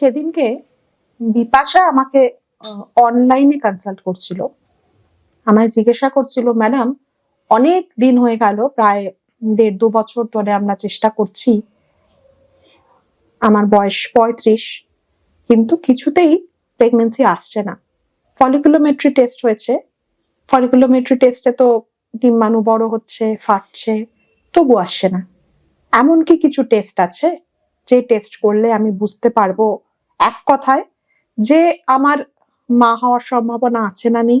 সেদিনকে বিপাশা আমাকে অনলাইনে কনসাল্ট করছিল। আমায় জিজ্ঞাসা করছিল ম্যাডাম অনেক দিন হয়ে গেল, প্রায় দেড় দু বছর ধরে আমরা চেষ্টা করছি। আমার বয়স পঁয়ত্রিশ, কিন্তু কিছুতেই প্রেগনেন্সি আসছে না। ফলিকুলোমেট্রি টেস্ট হয়েছে। ফলিকুলোমেট্রি টেস্টে তো ডিম্বাণু বড় হচ্ছে, ফাটছে, তবু আসছে না। এমন কি কিছু টেস্ট আছে, যে টেস্ট করলে আমি বুঝতে পারব এক কথায় যে আমার মা হওয়ার সম্ভাবনা আছে না নেই।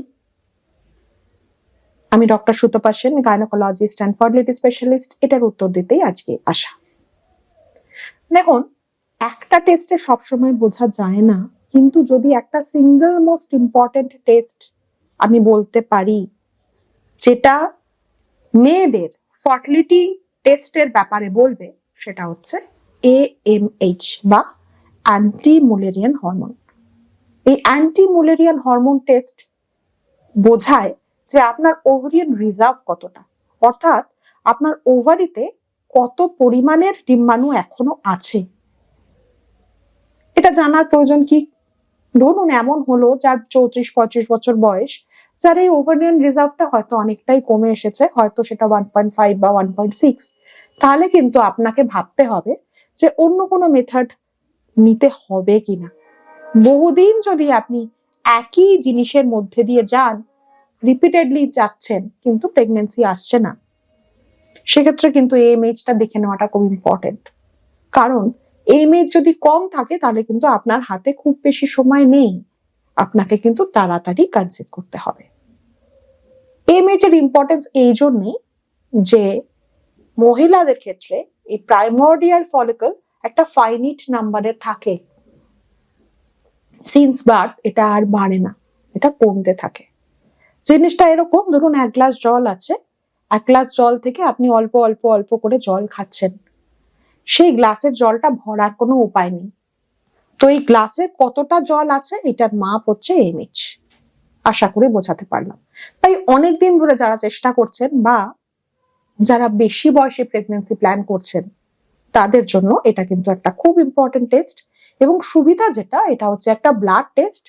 আমি doctor Sutapa Sen gynaecologist and fertility specialist এটার উত্তর দিতেই আজকে আসা। দেখুন, একটা টেস্টে সবসময় বোঝা যায় না, কিন্তু যদি একটা সিঙ্গেল মোস্ট ইম্পর্টেন্ট টেস্ট আমি বলতে পারি, যেটা মেয়েদের ফার্টিলিটি টেস্টের ব্যাপারে বলবে, সেটা হচ্ছে এ এম এইচ বা অ্যান্টি মুলেরিয়ান হরমোন এই অ্যান্টি মুলেরিয়ান হরমোন টেস্ট বোঝায় যে আপনার ওভারিয়ান রিজার্ভ কতটা। অর্থাৎ আপনার ওভারিতে কত পরিমাণের ডিম্বাণু এখনও আছে। এটা জানার প্রয়োজন কি? ধরুন এমন হলো যার চৌত্রিশ, পঁয়ত্রিশ বছর বয়স, যার এই ওভারিয়ান রিজার্ভটা হয়তো অনেকটাই কমে এসেছে, হয়তো সেটা ওয়ান পয়েন্ট ফাইভ বা ওয়ান পয়েন্ট সিক্স তাহলে কিন্তু আপনাকে ভাবতে হবে যে অন্য কোনো মেথড নিতে হবে কিনা? বহুদিন যদি আপনি একই জিনিসের মধ্যে দিয়ে যান রিপিটেডলি যাচ্ছেন, কিন্তু প্রেগনেন্সি আসছে না। সেক্ষেত্রে কিন্তু এই এমএইচটা দেখে নেওয়াটা খুব ইম্পর্টেন্ট কারণ এমএইচ যদি কম থাকে, তাহলে কিন্তু আপনার হাতে খুব বেশি সময় নেই। আপনাকে কিন্তু তাড়াতাড়ি কনসিভ করতে হবে। এমএইচ এর ইম্পর্টেন্স এই জন্যই যে মহিলাদের ক্ষেত্রে এই প্রাইমোর্ডিয়াল ফলিকল একটা ফাইনিট নাম্বারের থাকে। সিন্স বার্থ এটা আর বাড়ে না, এটা কমতে থাকে। জিনিসটা এরকম, ধরুন এক গ্লাস জল আছে, এক গ্লাস জল থেকে আপনি অল্প অল্প অল্প করে জল খাচ্ছেন। সেই গ্লাসের জলটা ভরার কোনো উপায় নেই। তো এই গ্লাসে কতটা জল আছে, এটার মাপ হচ্ছে এমএইচ আশা করে বোঝাতে পারলাম। তাই অনেক দিন ধরে যারা চেষ্টা করছেন বা যারা বেশি বয়সে প্রেগনেন্সি প্ল্যান করছেন তাদের জন্য এটা কিন্তু একটা খুব ইম্পর্টেন্ট টেস্ট এবং সুবিধা যেটা, এটা হচ্ছে একটা ব্লাড টেস্ট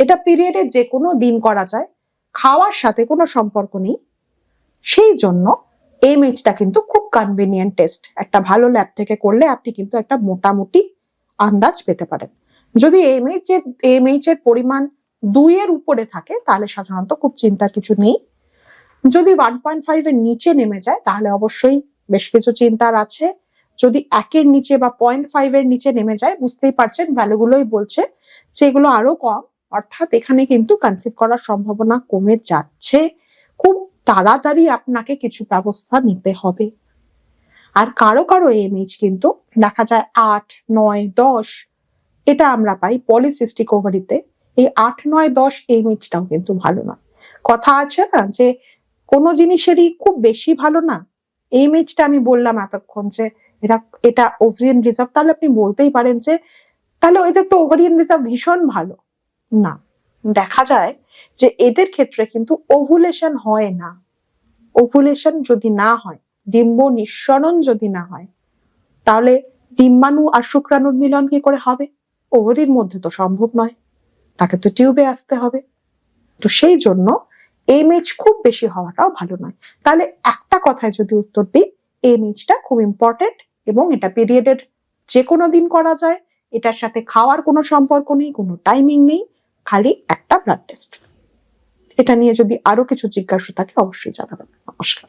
এটা পিরিয়ডে যে কোনো দিন করা যায়, খাওয়ার সাথে কোনো সম্পর্ক নেই। সেই জন্য এমএইচটা কিন্তু খুব কনভিনিয়েন্ট টেস্ট একটা ভালো ল্যাব থেকে করলে আপনি কিন্তু একটা মোটামুটি আন্দাজ পেতে পারেন। যদি এমএইচ এর এমএইচ এর পরিমাণ দুইয়ের উপরে থাকে, তাহলে সাধারণত খুব চিন্তার কিছু নেই। যদি ওয়ান পয়েন্ট ফাইভ এর নিচে নেমে যায়, তাহলে অবশ্যই বেশ কিছু চিন্তার আছে। যদি একের নিচে বা পয়েন্ট ফাইভ এর নিচে নেমে যায়, বুঝতেই পারছেন ভ্যালুগুলোই বলছে যে এগুলো আরও কম। অর্থাৎ এখানে কিন্তু কনসিভ করার সম্ভাবনা কমে যাচ্ছে। খুব তাড়াতাড়ি আপনাকে কিছু ব্যবস্থা নিতে হবে। আর কারও কারও এমএইচ কিন্তু দেখা যায় আট, নয়, দশ, এটা আমরা পাই পলিসিস্টিক ওভারিতে এই আট, নয়, দশ এমএইচটাও কিন্তু ভালো নয়। কথা আছে না যে কোনো জিনিসেরই খুব বেশি ভালো না? এমএইচটা আমি বললাম এতক্ষণ যে এটা এটা ওভারিয়ান রিজার্ভ তাহলে আপনি বলতেই পারেন যে, তাহলে এদের তো ওভারিয়ান রিজার্ভ ভীষণ ভালো। না, দেখা যায় যে এদের ক্ষেত্রে কিন্তু ওভুলেশন হয় না। ওভুলেশন যদি না হয়, ডিম্ব নিঃসরণ যদি না হয়, তাহলে ডিম্বাণু আর শুক্রাণুর মিলন কি করে হবে? ওভারির মধ্যে তো সম্ভব নয়, তাকে তো টিউবে আসতে হবে। তো সেই জন্য এমএইচ খুব বেশি হওয়াটাও ভালো নয়। তাহলে একটা কথায় যদি উত্তর দিই এমএইচটা খুব ইম্পর্টেন্ট এবং এটা পিরিয়ডের যে কোনো দিন করা যায়। এটার সাথে খাওয়ার কোনো সম্পর্ক নেই, কোনো টাইমিং নেই, খালি একটা ব্লাড টেস্ট এটা নিয়ে যদি আরও কিছু জিজ্ঞাসা থাকে, অবশ্যই জানাবেন। নমস্কার।